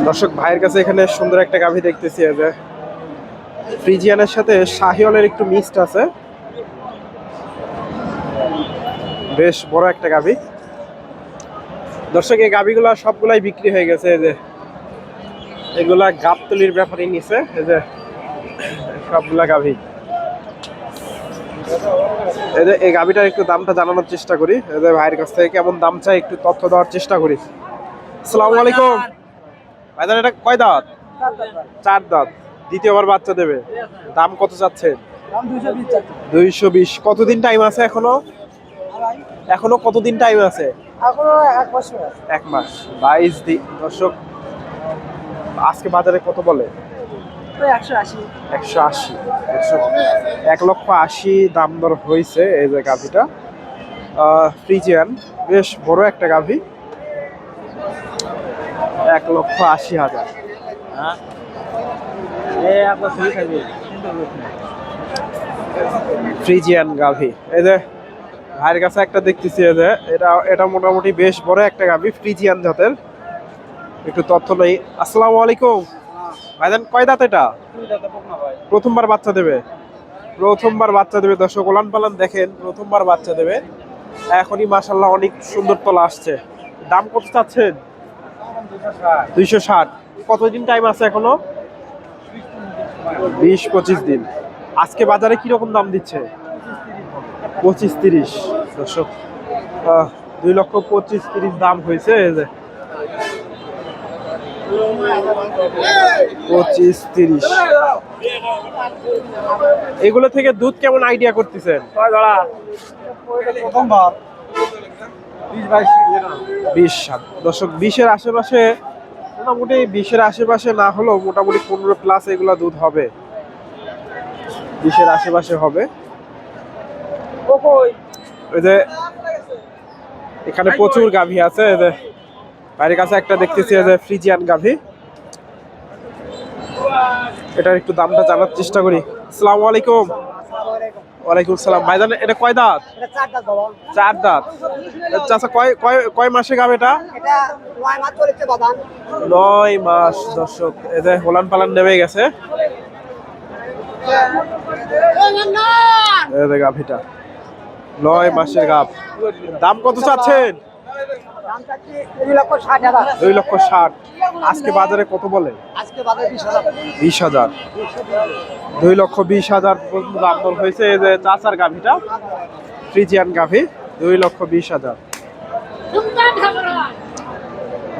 দর্শক, ভাইয়ের কাছে এখানে সুন্দর একটা গাভী দেখতেছি যে। ফ্রিজিয়ানের সাথে শাহিওয়ালের একটু মিক্সড আছে। বেশ বড় একটা গাভী। দর্শক, এই গাভীগুলা সবগুলাই বিক্রি হয়ে গেছে এই যে। এগুলা গাবতলির ব্যাপারে নিছে, এই যে। সবগুলা গাভী। এই যে, এই গাভীটার একটু দামটা জানানোর চেষ্টা করি। এই যে, ভাইয়ের কাছ থেকে কেমন দাম চাই একটু তথ্য দেওয়ার চেষ্টা করি। আসসালামু আলাইকুম। ভাইজান এটা কয় দাঁত? চার দাঁত দ্বিতীয়বার বাচ্চা দেবে। দাম কত চাচ্ছেন দুইশো বিশ কতদিন টাইম আছে এখনও? এখনও কতদিন টাইম আছে? এক মাস বাইশ দিন দর্শক আজকে বাজারে কত বলে? একশো আশি। একশো আশি। একশো এক লক্ষ আশি দাম দর হয়েছে এই যে গাভিটা। ফ্রিজিয়ান বেশ বড় একটা গাভি। এক লক্ষ আশি হাজার। ফ্রিজিয়ান গাভি। এই যে ভাইয়ের কাছে একটা দেখতেছি এই যে এটা এটা মোটামুটি বেশ বড় একটা গাভি ফ্রিজিয়ান জাতের। একটু তথ্য নেই আসসালামু আলাইকুম। ভাইজান কয় দাঁত এটা? প্রথমবার বাচ্চা দেবে? প্রথমবার বাচ্চা দেবে দর্শক ওলান পালান দেখেন প্রথমবার বাচ্চা দেবে। এখনই মাসাল্লাহ অনেক সুন্দর তলা আসছে। দাম কত চাচ্ছেন? দুইশো ষাট। কতদিন টাইম আছে এখনও? বিশ পঁচিশ দিন। আজকে বাজারে কীরকম দাম দিচ্ছে? পঁচিশ তিরিশ। দর্শক দুই লক্ষ পঁচিশ তিরিশ দাম হয়েছে। যে পঁচিশ তিরিশ। এগুলো থেকে দুধ কেমন আইডিয়া করতেছেন? প্রথমবার। বিশ দশক বিশের আশেপাশে মোটামুটি বিশের আশেপাশে না হলেও মোটামুটি পনেরো প্লাস এগুলা দুধ হবে। বিশের আশেপাশে হবে। ওই যে এখানে প্রচুর গাভী আছে যে বাইরের কাছে একটা দেখতেছি যে ফ্রিজিয়ান গাভী। এটার একটু দামটা জানার চেষ্টা করি। আসসালামু আলাইকুম। ওয়ালাইকুম আসসালাম ভাইজান এটা কয় দাঁত? চার দাঁত আচ্ছা কয় কয় কয় মাসে গাবে এটা? নয় মাস দর্শক এই যে হোলান পালান নেমে গেছে। গাভিটা নয় মাসের গাভ দাম কত চাচ্ছেন? দুই লক্ষ ষাট। আজকে বাজারে কত বলে? বিশ হাজার। দুই লক্ষ বিশ হাজার দাম দর হয়েছে। এই যে চাচার গাভিটা, ফ্রিজিয়ান গাভি, দুই লক্ষ বিশ হাজার।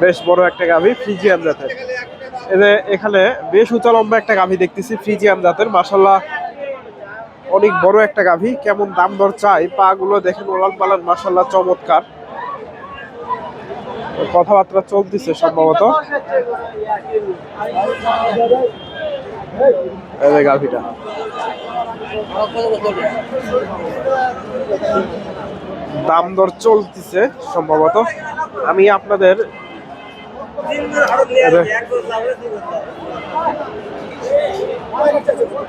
বেশ বড় একটা গাভি, ফ্রিজিয়ান জাতের। এই এখানে বেশ উঁচা লম্বা একটা গাভি দেখতেছি, ফ্রিজিয়ান জাতের। মাসাল্লাহ অনেক বড় একটা গাভি। কেমন দাম দর চাই, পা গুলো দেখেন ওলান পালান মাসাল্লাহ চমৎকার। কথাবার্তা চলতেছে সম্ভবত। দাম দর চলতেছে সম্ভবত। আমি আপনাদের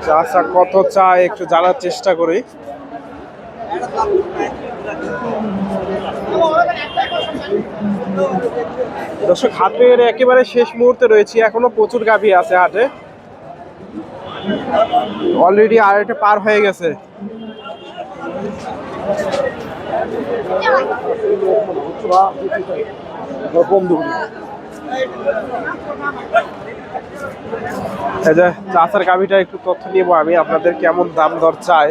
চাষা কত চায় একটু জানার চেষ্টা করি। দর্শক, হাটের একেবারে শেষ মুহূর্তে রয়েছি। এখনও প্রচুর গাভী আছে হাটে। অলরেডি আড়াইটা পার হয়ে গেছে। চাষের গাভিটা একটু তথ্য নিব আমি আপনাদের কেমন দাম দর চাই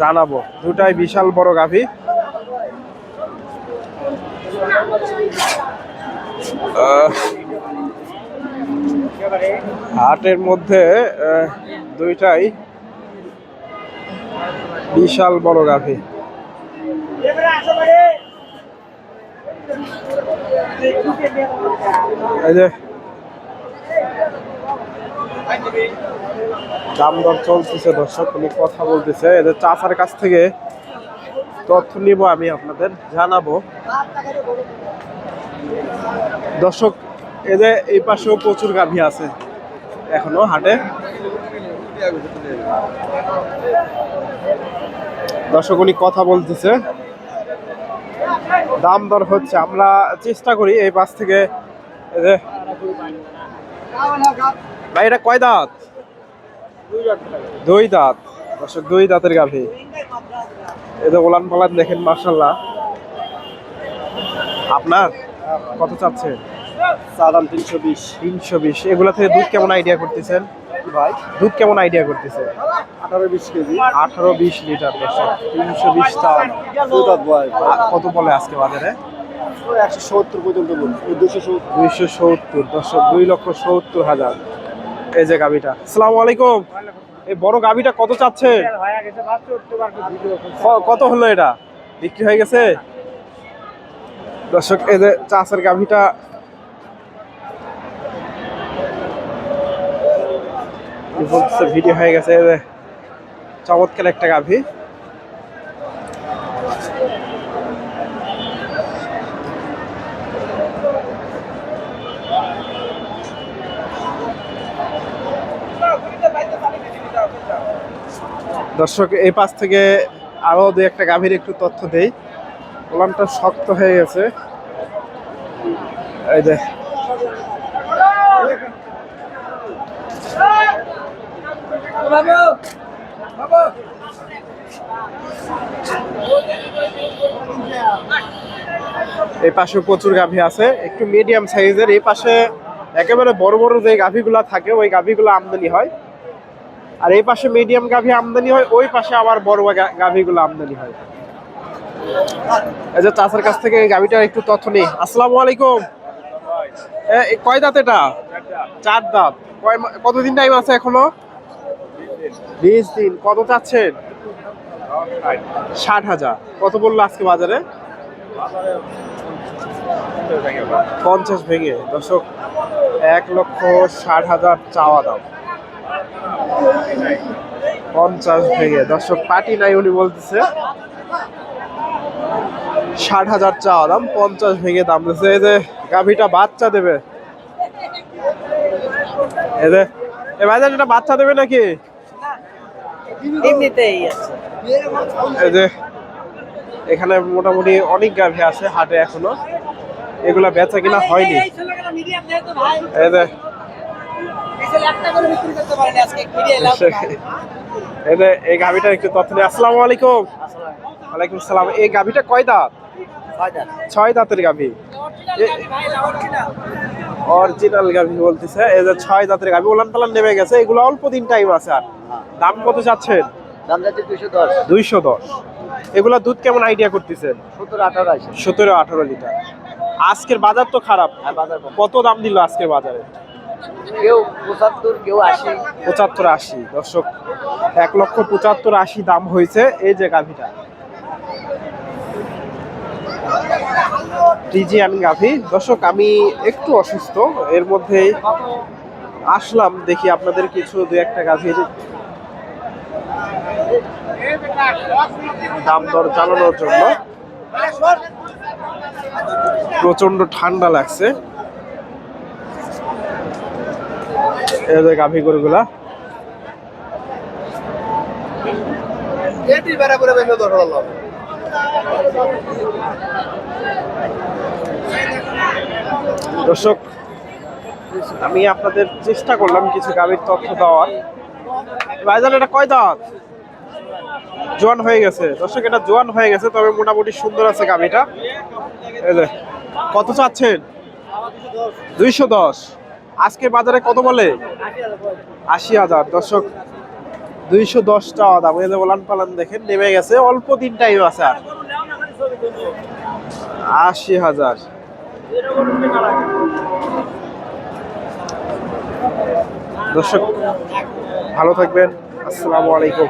জানাব। দুটাই বিশাল বড় গাভী। হাটের মধ্যে দুইটাই বিশাল বড় গাভী। দাম দর চলতেছে দর্শক, উনি কথা বলতেছে। এদের চাচার কাছ থেকে তথ্য নিব, আমি আপনাদের জানাব। দর্শক এদের এই পাশেও প্রচুর গাভী আছে, এখনও হাটে। দর্শক, উনি কথা বলতেছে। দাম দর হচ্ছে, আমরা চেষ্টা করি এই পাশ থেকে ভাই, এটা কয় দাঁত? দুই দাঁত। দর্শক, দুই দাঁতের গাভী। যে ওলান পালান দেখেন মার্শাল্লাহ আপনার? কত চাচ্ছেন সাদাম তিনশো বিশ। তিনশো বিশ। এগুলা থেকে দুধ কেমন আইডিয়া করতেছেন? ভাই? দুধ কেমন আইডিয়া করতেছে আঠারো বিশ কেজি। আঠারো বিশ লিটার তিনশো বিশ দুধাত কত বলে আজকে বাজারে? একশো সত্তর পর্যন্ত দুশো সত্তর। দুইশো সত্তর দর্শক দুই লক্ষ সত্তর হাজার। এই যে গাবিটা। সালাম আলাইকুম। এই বড় গাবিটা কত চাচ্ছে? কত হলো এটা? বিক্রি হয়ে গেছে? দর্শক এই যে চাষের গাভিটা। বলতেছে ভিডিও হয়ে গেছে চমৎকার একটা গাভি। দর্শক, এই পাশ থেকে আরও দু একটা গাভীর একটু তথ্য দেই। ওলানটা শক্ত হয়ে গেছে। এই যে। এই পাশে প্রচুর গাভী আছে। একটু মিডিয়াম সাইজের এই পাশে একেবারে বড় বড় যে গাভীগুলা থাকে, ওই গাভীগুলো আমদানি হয়। আর এই পাশে মিডিয়াম গাভী আমদানি হয়, ওই পাশে আবার বড় গাভীগুলো আমদানি হয়। এই যে চাষের কাছ থেকে গাভীটার একটু তথ্য নেই। আসসালামু আলাইকুম। কয় দাঁত এটা? চার দাঁত। কতদিন টাইম আছে এখনও? বিশ দিন। কত চাচ্ছেন? ষাট হাজার। কত বলল আজকে বাজারে? পঞ্চাশ ভেঙে। দর্শক, এক লক্ষ ষাট হাজার চাওয়া দাম। পঞ্চাশ ভেঙে। দর্শক পার্টি নাই উনি বলতেছে। ষাট হাজার চাওয়া দাম পঞ্চাশ ভেঙে দাম দিচ্ছে এই যে গাভীটা বাচ্চা দেবে। এই যে এ ভাইজান এটা বাচ্চা দেবে নাকি? এমনিতেই এই যে এখানে মোটামুটি অনেক গাভী আছে হাটে এখনও। এগুলা বেচা কিনা হয়নি। এই যে এই যে এই গাভীটা একটু তথ্য নেই আসসালামু আলাইকুম। ওয়ালাইকুম সালাম। এই গাভীটা কয় দাঁত? ছয় দাঁতের গাভী। অরিজিনাল গাভী বলতেছে এই যে ছয় দাঁতের গাভী ওলান পালান নেমে গেছে। এগুলো অল্প দিন টাইম আছে আর। দাম কত চাচ্ছেন? দাম যাচ্ছে দশ। দুইশো দশ। এগুলা দুধ কেমন আইডিয়া করতেছেন? সত্তর আঠারো সতেরো আঠারো লিটার। আজকের বাজার তো খারাপ। বাজার কত দাম দিল আজকের বাজারে? কেউ পঁচাত্তর, কেউ আশি। পঁচাত্তর, আশি। দর্শক, এক লক্ষ পঁচাত্তর, আশি দাম হয়েছে এই যে গাভীটা। টিজিয়ান গাভী। দর্শক, আমি একটু অসুস্থ, এর মধ্যে আসলাম, দেখি আপনাদের কিছু দু একটা গাভীর দাম দর জানানোর জন্য। প্রচণ্ড ঠান্ডা লাগছে। যে গাভী গরুগুলা। দর্শক আমি আপনাদের চেষ্টা করলাম কিছু গাভীর তথ্য দেওয়ার। ভাইজান এটা কয় দাঁত? জোয়ান হয়ে গেছে। দর্শক এটা জোয়ান হয়ে গেছে তবে মোটামুটি সুন্দর আছে গাভীটা। এই যে কত চাচ্ছেন? দুইশো দশ। আজকে বাজারে কত বলে? আশি হাজার। দর্শক, দুইশো দশ টাকা দাম। এই যে ওলান পালান দেখেন, নেমে গেছে। অল্প দিন টাইম আছে। আর আশি হাজার। দর্শক, ভালো থাকবেন। আসসালামু আলাইকুম।